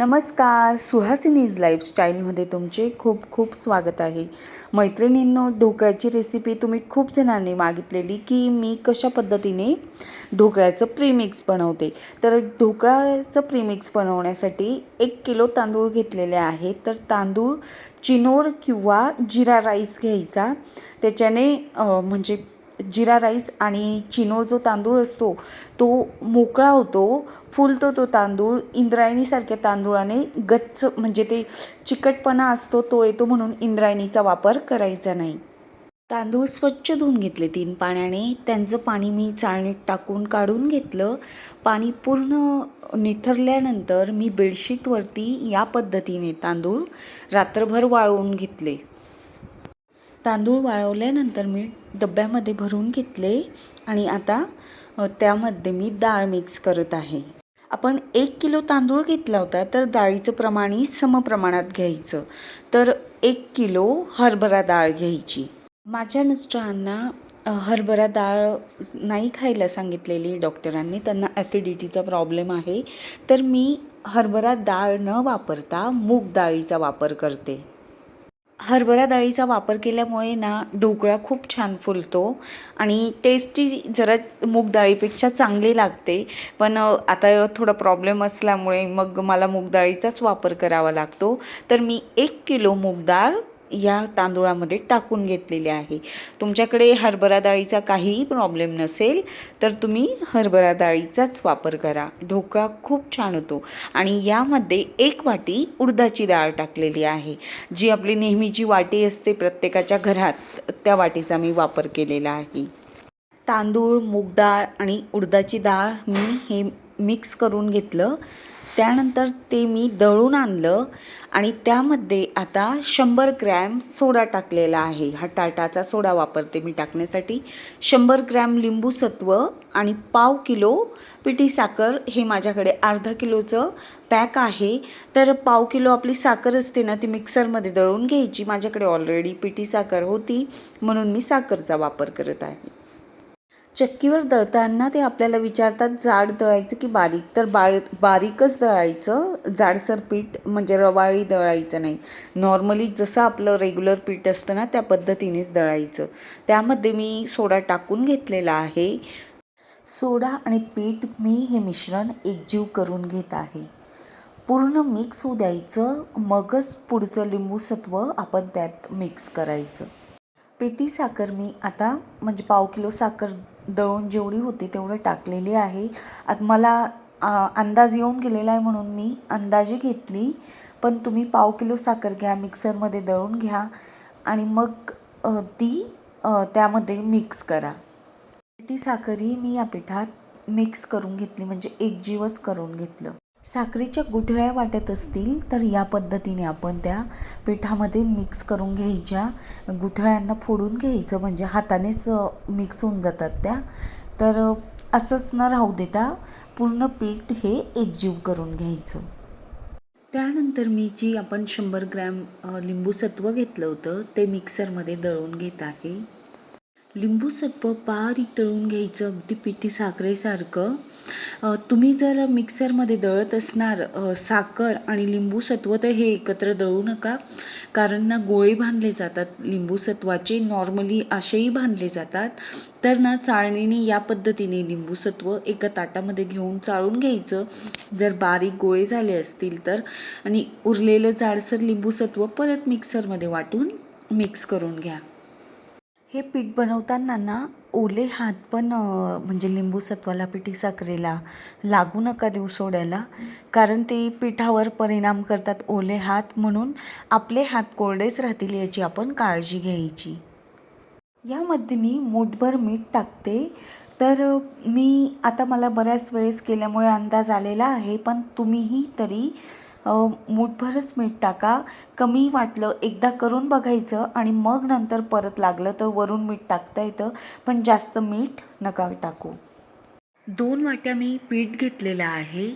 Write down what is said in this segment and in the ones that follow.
नमस्कार सुहासिनीज लाईफस्टाईलमध्ये तुमचे खूप खूप स्वागत आहे. मैत्रिणींनो ढोकळ्याची रेसिपी तुम्ही खूप जणांनी मागितलेली की मी कशा पद्धतीने ढोकळ्याचं प्रीमिक्स बनवते. तर ढोकळ्याचं प्रीमिक्स बनवण्यासाठी एक किलो तांदूळ घेतलेले आहे. तर तांदूळ चिनोर किंवा जिरा राईस घ्यायचा. त्याच्याने म्हणजे जिरा राईस आणि चिनोर जो तांदूळ असतो तो मोकळा होतो फुलतो तो तांदूळ इंद्रायणीसारख्या तांदूळाने गच्च म्हणजे ते चिकटपणा असतो तो येतो म्हणून इंद्रायणीचा वापर करायचा नाही. तांदूळ स्वच्छ धुवून घेतले तीन पाण्याने. त्यांचं पाणी मी चाळणीत टाकून काढून घेतलं. पाणी पूर्ण निथरल्यानंतर मी बेडशीटवरती या पद्धतीने तांदूळ रात्रभर वाळवून घेतले. तांदूळ वाळवल्यानंतर मी डब्यामध्ये भरून घेतले आणि आता त्यामध्ये मी डाळ मिक्स करत आहे. आपण एक किलो तांदूळ घेतला होता तर डाळीचं प्रमाणही समप्रमाणात घ्यायचं. तर एक किलो हरभरा डाळ घ्यायची. माझ्या मिस्टरांना हरभरा डाळ नाही खायला सांगितलेली डॉक्टरांनी त्यांना ॲसिडिटीचा प्रॉब्लेम आहे. तर मी हरभरा डाळ न वापरता मूग डाळीचा वापर करते. हरभरा डाळीचा वापर केल्यामुळे ना ढोकळा खूप छान फुलतो आणि टेस्टी जरा मूग डाळीपेक्षा चांगली लागते. पण आता थोडा प्रॉब्लेम असल्यामुळे मग मला मूग डाळीचाच वापर करावा लागतो. तर मी एक किलो मूग डाळ या तांदूळामध्ये टाकून घेतलेले आहे. तुमच्याकडे हरभरा डाळीचा काहीही प्रॉब्लेम नसेल तर तुम्ही हरभरा डाळीचाच वापर करा. ढोकळा खूप छान होतो. आणि यामध्ये एक वाटी उडदाची डाळ टाकलेली आहे. जी आपली नेहमीची वाटी असते प्रत्येकाच्या घरात त्या वाटीचा मी वापर केलेला आहे. तांदूळ मूग डाळ आणि उडदाची डाळ मी हे मिक्स करून घेतलं. त्यानंतर ते मी दळून आणलं आणि त्यामध्ये आता शंभर ग्रॅम सोडा टाकलेला आहे. हा टाटाचा सोडा वापरते मी टाकण्यासाठी. शंभर ग्रॅम लिंबूसत्व आणि पाव किलो पिठी साखर हे माझ्याकडे अर्धा किलोचं पॅक आहे. तर पाव किलो आपली साखर असते ना ती मिक्सरमध्ये दळून घ्यायची. माझ्याकडे ऑलरेडी पिठी साखर होती म्हणून मी साखरचा वापर करत आहे. चक्कीवर दळताना ते आपल्याला विचारतात जाड दळायचं की बारीक? तर बा बारीकच दळायचं. जाडसर पीठ म्हणजे रवाळी दळायचं नाही. नॉर्मली जसं आपलं रेग्युलर पीठ असतं ना त्या पद्धतीनेच दळायचं. त्यामध्ये मी सोडा टाकून घेतलेला आहे. सोडा आणि पीठ मी हे मिश्रण एकजीव करून घेत आहे. पूर्ण मिक्स होऊ द्यायचं. मगच पुढचं लिंबूसत्व आपण त्यात मिक्स करायचं. पेटी साखर मी आता म्हणजे पाव किलो साखर दळून जेवढी होती तेवढं टाकलेली आहे. आता मला अंदाज येऊन गेलेला आहे म्हणून मी अंदाजे घेतली. पण तुम्ही पाव किलो साखर घ्या मिक्सरमध्ये दळून घ्या आणि मग ती त्यामध्ये मिक्स करा. ती साखरही मी या पिठात मिक्स करून घेतली म्हणजे एकजीवच करून घेतलं. साखरेच्या गुठळ्या वाटत असतील तर या पद्धतीने आपण त्या पिठामध्ये मिक्स करून घ्यायच्या. गुठळ्यांना फोडून घ्यायचं म्हणजे हातानेच मिक्स होऊन जातात त्या. तर असंच न राहू देता पूर्ण पीठ हे एकजीव करून घ्यायचं. त्यानंतर मी जी आपण शंभर ग्रॅम लिंबूसत्व लिंबू सत्व घेतलं होतं ते मिक्सरमध्ये दळून घेत आहे. लिंबूसत्व बारीक दळून घ्यायचं अगदी पिठी साखरेसारखं. तुम्ही जर मिक्सरमध्ये दळत असणार साखर आणि लिंबूसत्व तर हे एकत्र दळू नका. कारण ना गोळे बांधले जातात. लिंबूसत्वाचे नॉर्मली असेही बांधले जातात. तर ना चाळणीने या पद्धतीने लिंबूसत्व एका ताटामध्ये घेऊन चाळून घ्यायचं. जर बारीक गोळे झाले असतील तर. आणि उरलेलं जाडसर लिंबूसत्व परत मिक्सरमध्ये वाटून मिक्स करून घ्या. हे पीठ बनवताना ना ओले हात पण म्हणजे लिंबू सत्वाला पिठी साखरेला लागू नका देऊ सोड्याला. कारण ते पिठावर परिणाम करतात ओले हात म्हणून. आपले हात कोरडेच राहतील याची आपण काळजी घ्यायची. यामध्ये मी मोठभर मीठ टाकते. तर मी आता मला बऱ्याच वेळेस केल्यामुळे अंदाज आलेला आहे पण तुम्हीही तरी मूठभरच मीठ टाका. कमी वाटलं एकदा करून बघायचं आणि मग नंतर परत लागलं तर वरून मीठ टाकता येतं. पण जास्त मीठ नका टाकू. दोन वाट्या मी पीठ घेतलेलं आहे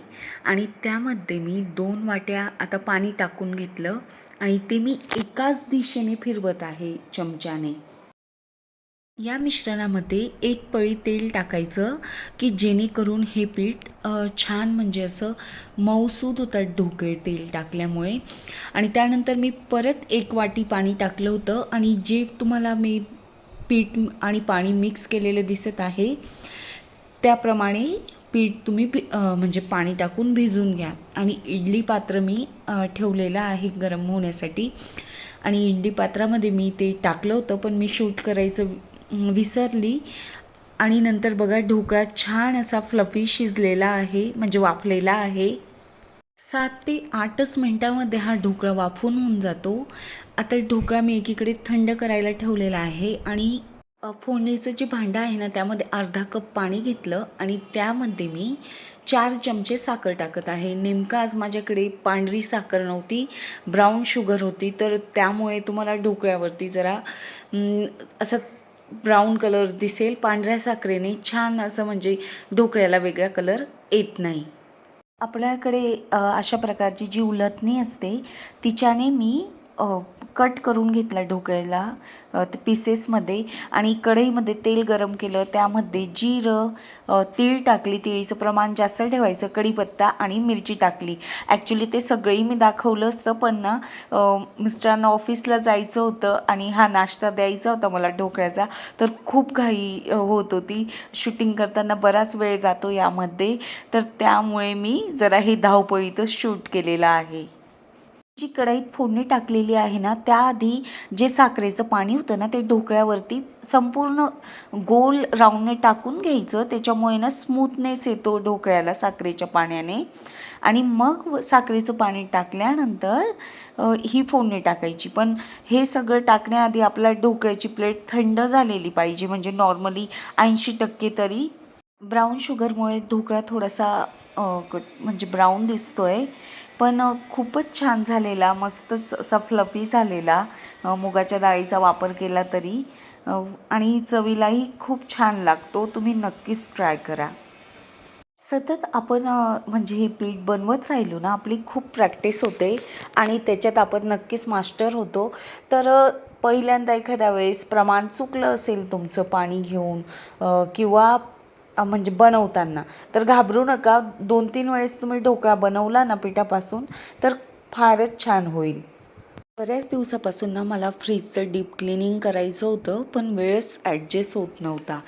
आणि त्यामध्ये मी दोन वाट्या आता पाणी टाकून घेतलं आणि ते मी एकाच दिशेने फिरवत आहे चमच्याने. या मिश्रणामध्ये एक पळी तेल टाकायचं की जेणेकरून हे पीठ छान म्हणजे असं मऊसूद होतात ढोकळे तेल टाकल्यामुळे. आणि त्यानंतर मी परत एक वाटी पाणी टाकलं होतं आणि जे तुम्हाला मी पीठ आणि पाणी मिक्स केलेलं दिसत आहे त्याप्रमाणे पीठ तुम्ही पी म्हणजे पाणी टाकून भिजून घ्या. आणि इडली पात्र मी ठेवलेलं आहे गरम होण्यासाठी. आणि इडली पात्रामध्ये मी ते टाकलं होतं पण मी शूट करायचं विसरली. आणि नंतर बघा ढोकळा छान असा फ्लफी शिजलेला आहे म्हणजे वाफलेला आहे. सात ते आठच मिनटामध्ये हा ढोकळा वाफून होऊन जातो. आता ढोकळा मी एकीकडे थंड करायला ठेवलेला आहे आणि फोडणीचं जे भांडं आहे ना त्यामध्ये अर्धा कप पाणी घेतलं आणि त्यामध्ये मी चार चमचे साखर टाकत आहे. नेमकं आज माझ्याकडे पांढरी साखर नव्हती ब्राऊन शुगर होती तर त्यामुळे तुम्हाला ढोकळ्यावरती जरा असं ब्राऊन कलर दिसेल. पांढऱ्या साखरेने छान असं म्हणजे ढोकळ्याला वेगळा कलर येत नाही. आपल्याकडे अशा प्रकारची जी उलथणी असते तिच्याने मी कट करून घेतला ढोकळ्याला ते पीसेसमध्ये आणि कढईमध्ये तेल गरम केलं. त्यामध्ये जिरं तीळ टाकली. तिळीचं प्रमाण जास्त ठेवायचं. कढीपत्ता आणि मिरची टाकली. ॲक्च्युली ते सगळी मी दाखवलं असतं पण ना मिस्टरांना ऑफिसला जायचं होतं आणि हा नाश्ता द्यायचा होता मला ढोकळ्याचा तर खूप घाई होत होती. शूटिंग करताना बराच वेळ जातो यामध्ये. तर त्यामुळे मी जरा हे धावपळीचं शूट केलेलं आहे. जी कढईत फोडणी टाकलेली आहे ना त्याआधी जे साखरेचं पाणी होतं ना ते ढोकळ्यावरती संपूर्ण गोल राऊंडने टाकून घ्यायचं. त्याच्यामुळे ना स्मूथनेस येतो ढोकळ्याला साखरेच्या पाण्याने. आणि मग साखरेचं पाणी टाकल्यानंतर ही फोडणी टाकायची. पण हे सगळं टाकण्याआधी आपल्या ढोकळ्याची प्लेट थंड झालेली पाहिजे. म्हणजे नॉर्मली ऐंशी टक्के तरी ब्राऊन शुगरमुळे ढोकळा थोडासा म्हणजे ब्राऊन दिसतो आहे पण खूपच छान झालेला मस्तच असा फ्लफी झालेला मुगाच्या डाळीचा वापर केला तरी. आणि चवीलाही खूप छान लागतो. तुम्ही नक्कीच ट्राय करा. सतत आपण म्हणजे हे पीठ बनवत राहिलो ना आपली खूप प्रॅक्टिस होते आणि त्याच्यात आपण नक्कीच मास्टर होतो. तर पहिल्यांदा एखाद्या वेळेस प्रमाण चुकलं असेल तुमचं पाणी घेऊन किंवा म्हणजे बनवताना. तर घाबरू नका दोन तीन वेळेस तुम्ही ढोकळा बनवला ना पिठापासून तर फारच छान होईल. बऱ्याच दिवसापासून ना मला फ्रीजचं डीप क्लिनिंग करायचं होतं पण वेळच ॲडजस्ट होत नव्हता.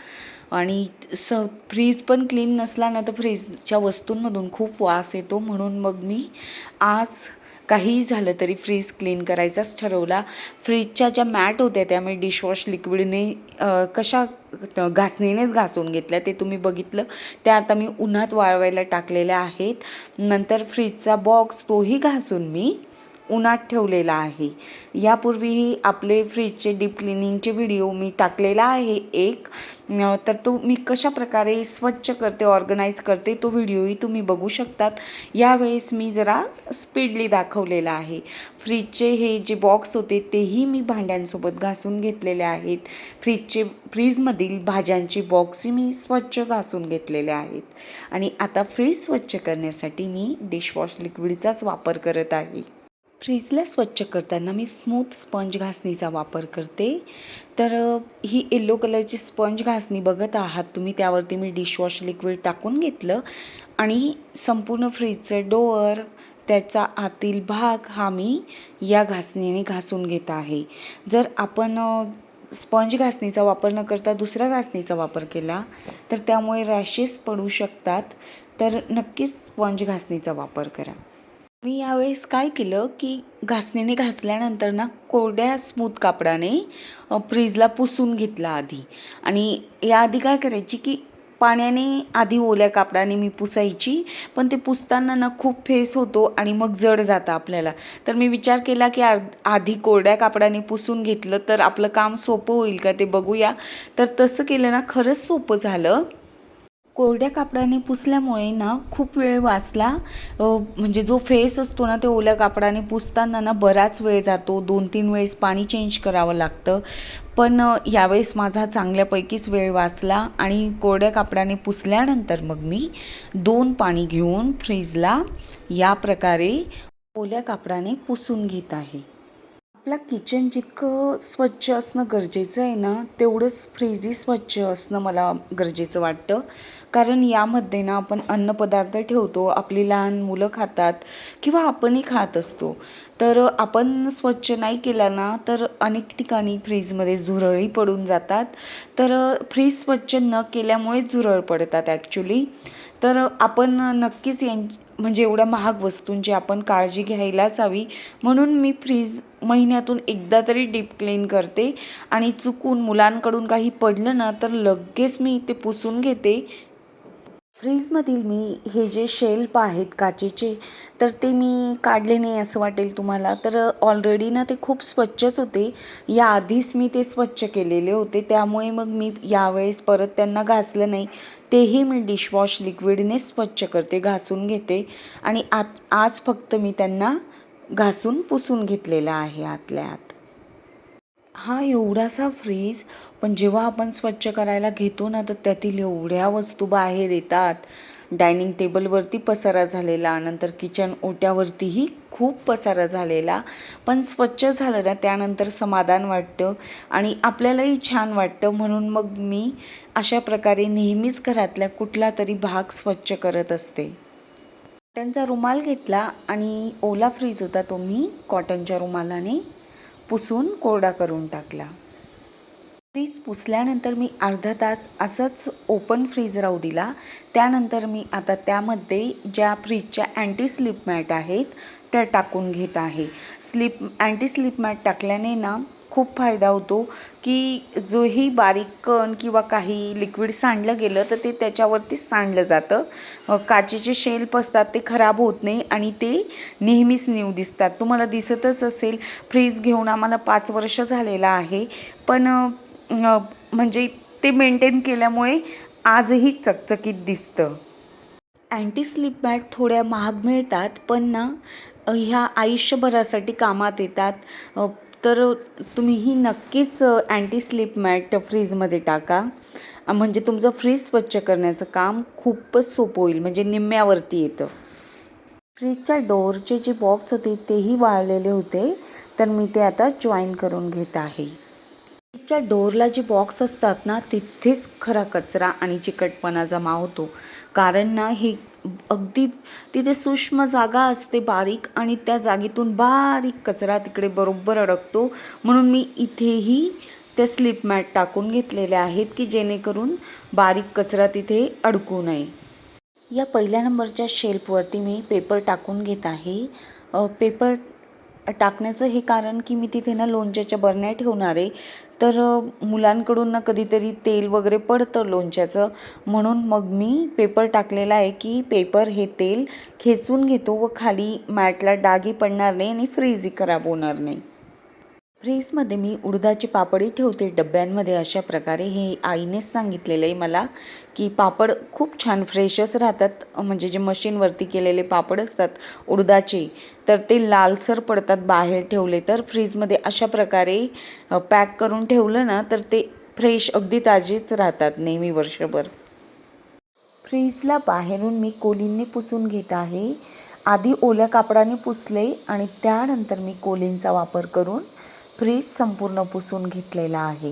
आणि स फ्रीज पण क्लीन नसला ना तर फ्रीजच्या वस्तूंमधून खूप वास येतो म्हणून मग मी आज काहीही झालं तरी फ्रीज क्लीन करायचाच ठरवला. फ्रीजच्या ज्या मॅट होत्या त्या मी डिशवॉश लिक्विडने कशा घासणीनेच घासून घेतल्या ते तुम्ही बघितलं. त्या आता मी उन्हात वाळवायला टाकलेल्या आहेत. नंतर फ्रीजचा बॉक्स तोही घासून मी उन्हात ठेवलेला आहे. यापूर्वीही आपले फ्रीजचे डीप क्लिनिंगचे व्हिडिओ मी टाकलेला आहे एक. तर तो मी कशा प्रकारे स्वच्छ करते ऑर्गनाईज करते तो व्हिडिओही तुम्ही बघू शकतात. यावेळेस मी जरा स्पीडली दाखवलेला आहे. फ्रीजचे हे जे बॉक्स होते तेही मी भांड्यांसोबत घासून घेतलेले आहेत. फ्रीजचे फ्रीजमधील भाज्यांचे बॉक्सही मी स्वच्छ घासून घेतलेले आहेत. आणि आता फ्रीज स्वच्छ करण्यासाठी मी डिशवॉश लिक्विडचाच वापर करत आहे. फ्रीजला स्वच्छ करताना मी स्मूथ स्पंज घासणीचा वापर करते. तर ही येल्लो कलरची स्पंज घासणी बघत आहात तुम्ही त्यावरती मी डिशवॉश लिक्विड टाकून घेतलं. आणि संपूर्ण फ्रीजचं डोअर त्याचा आतील भाग हा मी या घासणीने घासून घेत आहे. जर आपण स्पंज घासणीचा वापर न करता दुसऱ्या घासणीचा वापर केला तर त्यामुळे रॅशेस पडू शकतात. तर नक्कीच स्पंज घासणीचा वापर करा. मी यावेळेस काय केलं की घासणीने घासल्यानंतर ना कोरड्या स्मूथ कापडाने फ्रीजला पुसून घेतला आधी. आणि याआधी काय करायची की पाण्याने आधी ओल्या कापडाने मी पुसायची पण ते पुसताना ना खूप फेस होतो आणि मग जड जातं आपल्याला. तर मी विचार केला की आधी कोरड्या कापडाने पुसून घेतलं तर आपलं काम सोपं होईल का ते बघूया. तर तसं केलं ना खरंच सोपं झालं. कोरड्या कापडाने पुसल्यामुळे ना खूप वेळ वाचला. म्हणजे जो फेस असतो ना ते ओल्या कापडाने पुसताना ना बराच वेळ जातो. दोन तीन वेळेस पाणी चेंज करावं लागतं. पण यावेळेस माझा चांगल्यापैकीच वेळ वाचला आणि कोरड्या कापडाने पुसल्यानंतर मग मी दोन पाणी घेऊन फ्रीजला या प्रकारे ओल्या कापडाने पुसून घेत आहे. आपला किचन जितकं स्वच्छ असणं गरजेचं आहे ना तेवढंच फ्रीजही स्वच्छ असणं मला गरजेचं वाटतं. कारण यामध्ये ना आपण अन्नपदार्थ ठेवतो आपली लहान मुलं खातात किंवा आपणही खात असतो. तर आपण स्वच्छ नाही केला ना तर अनेक ठिकाणी फ्रीजमध्ये झुरळी पडून जातात. तर फ्रीज स्वच्छ न केल्यामुळे झुरळ पडतात ॲक्च्युली तर आपण नक्कीच यां म्हणजे एवढ्या महाग वस्तूंची आपण काळजी घ्यायलाच हवी. म्हणून मी फ्रीज महिन्यातून एकदा तरी डीप क्लीन करते. आणि चुकून मुलांकडून काही पडलं ना तर लगेच मी ते पुसून घेते. फ्रीजमधील मी हे जे शेल्फ आहेत काचेचे तर ते मी काढले नाही असं वाटेल तुम्हाला. तर ऑलरेडी ना ते खूप स्वच्छच होते. याआधीच मी ते स्वच्छ केलेले होते. त्यामुळे मग मी यावेळेस परत त्यांना घासलं नाही. तेही मी डिशवॉश लिक्विडने स्वच्छ करते घासून घेते. आणि आत आज फक्त मी त्यांना घासून पुसून घेतलेला आहे आतल्या आत. हा एवढासा फ्रीज पण जेव्हा आपण स्वच्छ करायला घेतो ना तर त्यातील एवढ्या वस्तू बाहेर येतात. डायनिंग टेबलवरती पसारा झालेला नंतर किचन ओट्यावरतीही खूप पसारा झालेला. पण स्वच्छ झालं ना त्यानंतर समाधान वाटतं आणि आपल्यालाही छान वाटतं. म्हणून मग मी अशा प्रकारे नेहमीच घरातल्या कुठला तरी भाग स्वच्छ करत असते. कॉटनचा रुमाल घेतला आणि ओला फ्रीज होता तो मी कॉटनच्या रुमालाने पुसून कोरडा करून टाकला. फ्रीज पुसल्यानंतर मी अर्धा तास असंच ओपन फ्रीज राहू दिला. त्यानंतर मी आता त्यामध्ये ज्या फ्रीजच्या अँटी स्लिप मॅट आहेत त्या टाकून घेत आहे. स्लिप अँटी स्लिप मॅट टाकल्याने ना खूप फायदा होतो की जोही बारीक कण किंवा काही लिक्विड सांडलं गेलं तर ते त्याच्यावरतीच सांडलं जातं. काचेचे शेल्फ असतात ते खराब होत नाही आणि ते नेहमीच न्यू दिसतात. तुम्हाला दिसतच असेल फ्रीज घेऊन आम्हाला पाच वर्ष झालेलं आहे. पण म्हणजे ते मेंटेन केल्यामुळे आजही चकचकीत दिसतं. अँटी स्लिप बॅट थोड्या महाग मिळतात पण ना ह्या आयुष्यभरासाठी कामात येतात. तर तुम्हीही नक्कीच अँटी स्लिप मॅट फ्रीजमध्ये टाका. म्हणजे तुमचं फ्रीज स्वच्छ करण्याचं काम खूपच सोपं होईल म्हणजे निम्म्यावरती येतं. फ्रीजच्या डोअरचे जे बॉक्स होते तेही वाळलेले होते तर मी ते आता जॉईन करून घेत आहे. च्या डोअरला जे बॉक्स असतात ना तिथेच खरा कचरा आणि चिकटपणा जमा होतो. कारण ना हे अगदी तिथे सूक्ष्म जागा असते बारीक आणि त्या जागेतून बारीक कचरा तिकडे बरोबर अडकतो. म्हणून मी इथेही त्या स्लिप मॅट टाकून घेतलेल्या आहेत की जेणेकरून बारीक कचरा तिथे अडकू नये. या पहिल्या नंबरच्या शेल्फवरती मी पेपर टाकून घेत आहे. पेपर टाकण्याचं हे कारण की मी तिथे ना लोणच्याच्या बरण्या ठेवणार आहे. तर मुलांकडून ना कधीतरी तेल वगैरे पडतं लोणच्याचं. म्हणून मग मी पेपर टाकलेला आहे की पेपर हे तेल खेचून घेतो व खाली मॅटला डागी पडणार नाही आणि फ्रीजही खराब होणार नाही. फ्रीजमध्ये मी उडदाची पापडही ठेवते डब्यांमध्ये अशा प्रकारे हे आईनेच सांगितलेलं आहे मला की पापड खूप छान फ्रेशच राहतात. म्हणजे जे मशीनवरती केलेले पापड असतात उडदाचे तर ते लालसर पडतात बाहेर ठेवले. तर फ्रीजमध्ये अशा प्रकारे पॅक करून ठेवलं ना तर ते फ्रेश अगदी ताजेच राहतात नेहमी वर्षभर. फ्रीजला बाहेरून मी कोलींनी पुसून घेत आहे. आधी ओल्या कापडाने पुसले आणि त्यानंतर मी कोलींचा वापर करून फ्रीज संपूर्ण पुसून घेतलेला आहे.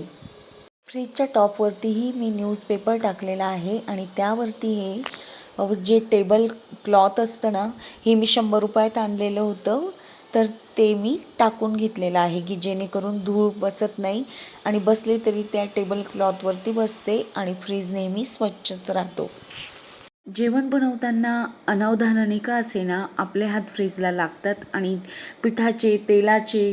फ्रीजच्या टॉपवरतीही मी न्यूजपेपर टाकलेला आहे आणि त्यावरती हे जे टेबल क्लॉथ असतं ना हे मी शंभर रुपयात आणलेलं होतं. तर ते मी टाकून घेतलेलं आहे की जेणेकरून धूळ बसत नाही आणि बसले तरी त्या टेबल क्लॉथवरती बसते आणि फ्रीज नेहमी स्वच्छच राहतो. जेवण बनवताना अनावधानाने का असेना आपले हात फ्रीजला लागतात आणि पिठाचे तेलाचे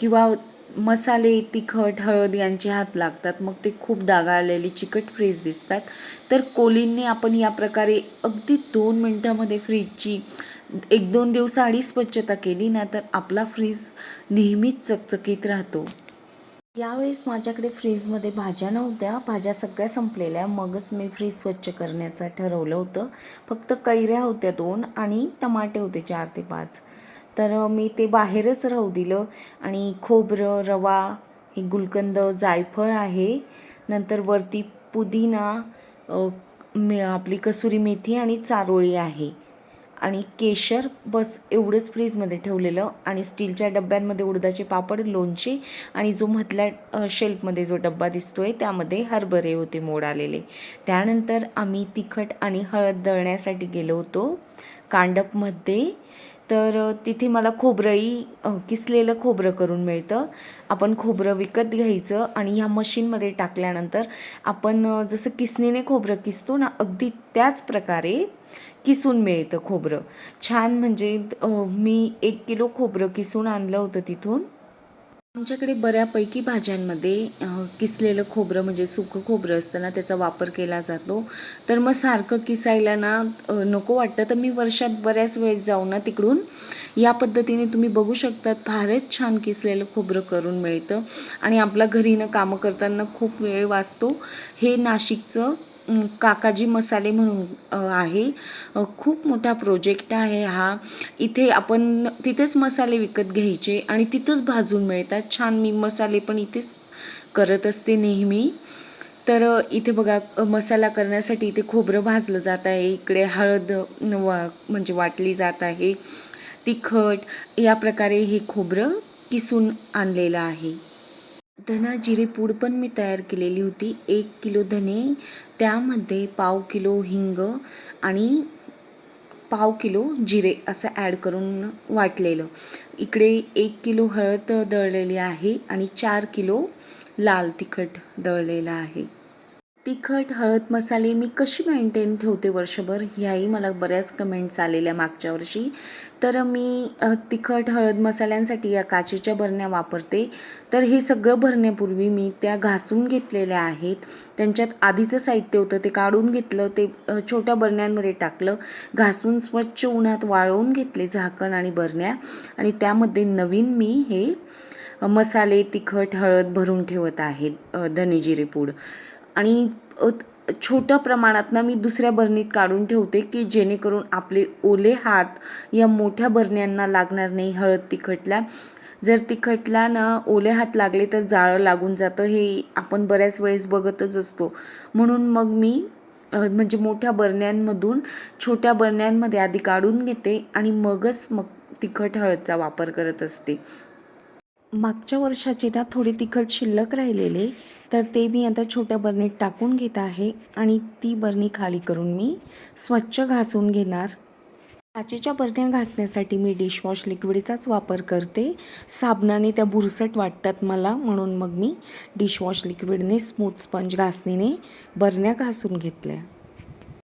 किंवा मसाले तिखट हळद यांचे हात लागतात. मग ते खूप डागाळलेले चिकट फ्रीज दिसतात. तर कोलींनी आपण या प्रकारे अगदी दोन मिनटामध्ये फ्रीजची एक दोन दिवसाआधी स्वच्छता केली ना तर आपला फ्रीज नेहमीच चकचकीत राहतो. यावेळेस माझ्याकडे फ्रीजमध्ये भाज्या नव्हत्या. भाज्या सगळ्या संपलेल्या. मगच मी फ्रीज स्वच्छ करण्याचं ठरवलं होतं. फक्त कैऱ्या होत्या दोन आणि टमाटे होते चार ते पाच. तर मी ते बाहेरच राहू दिलं आणि खोबरं रवा हे गुलकंद जायफळ आहे. नंतर वरती पुदिना मे आपली कसुरी मेथी आणि चारोळी आहे. आणि केशर बस एवढंच फ्रीजमध्ये ठेवलेलं आणि स्टीलच्या डब्यांमध्ये उडदाचे पापड लोणचे आणि जो मधल्या शेल्फमध्ये जो डब्बा दिसतो आहे त्यामध्ये हरभरे होते मोड आलेले. त्यानंतर आम्ही तिखट आणि हळद दळण्यासाठी गेलो होतो. कांडपमध्ये तर तिथे मला खोबरंही किसलेलं खोबरं करून मिळतं. आपण खोबरं विकत घ्यायचं आणि ह्या मशीनमध्ये टाकल्यानंतर आपण जसं किसणीने खोबरं किसतो ना अगदी त्याच प्रकारे किसून मिळतं खोबरं. छान म्हणजे मी एक किलो खोबरं किसून आणलं होतं तिथून. आमच्याकडे बऱ्यापैकी भाज्यांमध्ये किसलेलं खोबरं म्हणजे सुकं खोबरं असतं ना त्याचा वापर केला जातो. तर मग सारखं किसायला ना नको वाटतं. तर मी वर्षात बऱ्याच वेळेस जाऊन ना तिकडून या पद्धतीने तुम्ही बघू शकतात फारच छान किसलेलं खोबरं करून मिळतं. आणि आपल्या घरीनं कामं करताना खूप वेळ वाचतो. हे नाशिकचं काकाजी मसाले म्हणून आहे. खूप मोठा प्रोजेक्ट आहे हा. इथे आपण तिथेच मसाले विकत घ्यायचे आणि तिथंच भाजून मिळतात. छान मी मसाले पण इथेच करत असते नेहमी. तर इथे बघा मसाला करण्यासाठी इथे खोबरं भाजलं जात आहे. इकडे हळद वा म्हणजे वाटली जात आहे. तिखट या प्रकारे हे खोबरं किसून आणलेलं आहे. धना जिरे पूड पण मी तयार केलेली होती. एक किलो धने त्यामध्ये पाव किलो हिंग आणि पाव किलो जिरे असं ॲड करून वाटलेलं. इकडे एक किलो हळद दळलेली आहे आणि चार किलो लाल तिखट दळलेलं आहे. तिखट हळद मसाले मी कशी मेंटेन ठेवते वर्षभर? ह्याही मला बऱ्याच कमेंट्स आलेल्या मागच्या वर्षी. तर मी तिखट हळद मसाल्यांसाठी या काचेच्या बरण्या वापरते. तर हे सगळं भरण्यापूर्वी मी त्या घासून घेतलेल्या आहेत. त्यांच्यात आधीचं साहित्य होतं ते काढून घेतलं ते छोट्या बरण्यांमध्ये टाकलं घासून स्वच्छ उन्हात वाळवून घेतले झाकण आणि बरण्या. आणि त्यामध्ये नवीन मी हे मसाले तिखट हळद भरून ठेवत आहेत धनेजिरे पूड. आणि छोट्या प्रमाणात ना मी दुसऱ्या बरणीत काढून ठेवते की जेणेकरून आपले ओले हात या मोठ्या बरण्यांना लागणार नाही हळद तिखटला. जर तिखटला ना ओले हात लागले तर जाळं लागून जातं हे आपण बऱ्याच वेळेस बघतच असतो. म्हणून मग मी म्हणजे मोठ्या बरण्यांमधून छोट्या बरण्यांमध्ये आधी काढून घेते आणि मगच मग तिखट हळदचा वापर करत असते. मागच्या वर्षाचे ना थोडे तिखट शिल्लक राहिलेले तर ते मी आता छोट्या बरणीत टाकून घेत आहे आणि ती बरणी खाली करून मी स्वच्छ घासून घेणार. काचेच्या बरण्या घासण्यासाठी मी डिशवॉश लिक्विडचाच वापर करते. साबणाने त्या बुरसट वाटतात मला म्हणून मग मी डिशवॉश लिक्विडने स्मूथ स्पंज घासणीने बरण्या घासून घेतल्या.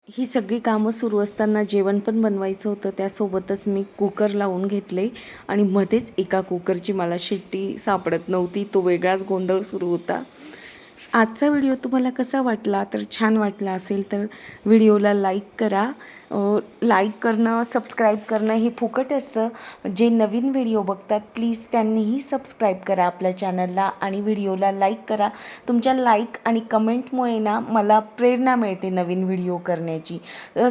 ही सगळी कामं सुरू असताना जेवण पण बनवायचं होतं त्यासोबतच मी कुकर लावून घेतले आणि मध्येच एका कुकरची मला शिट्टी सापडत नव्हती तो वेगळाच गोंधळ सुरू होता. आजचा व्हिडिओ तुम्हाला कसा वाटला? तर छान वाटला असेल तर व्हिडिओला लाईक करा. लाईक करणं सबस्क्राईब करणं हे फुकट असतं. जे नवीन व्हिडिओ बघतात प्लीज त्यांनीही सबस्क्राईब करा आपल्या चॅनलला आणि व्हिडिओला लाईक करा. तुमच्या लाईक आणि कमेंटमुळे ना मला प्रेरणा मिळते नवीन व्हिडिओ करण्याची.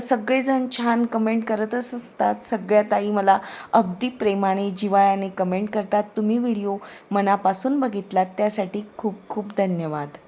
सगळेजण छान कमेंट करतच असतात. सगळ्या ताई मला अगदी प्रेमाने जिव्हाळ्याने कमेंट करतात. तुम्ही व्हिडिओ मनापासून बघितलात त्यासाठी खूप खूप धन्यवाद.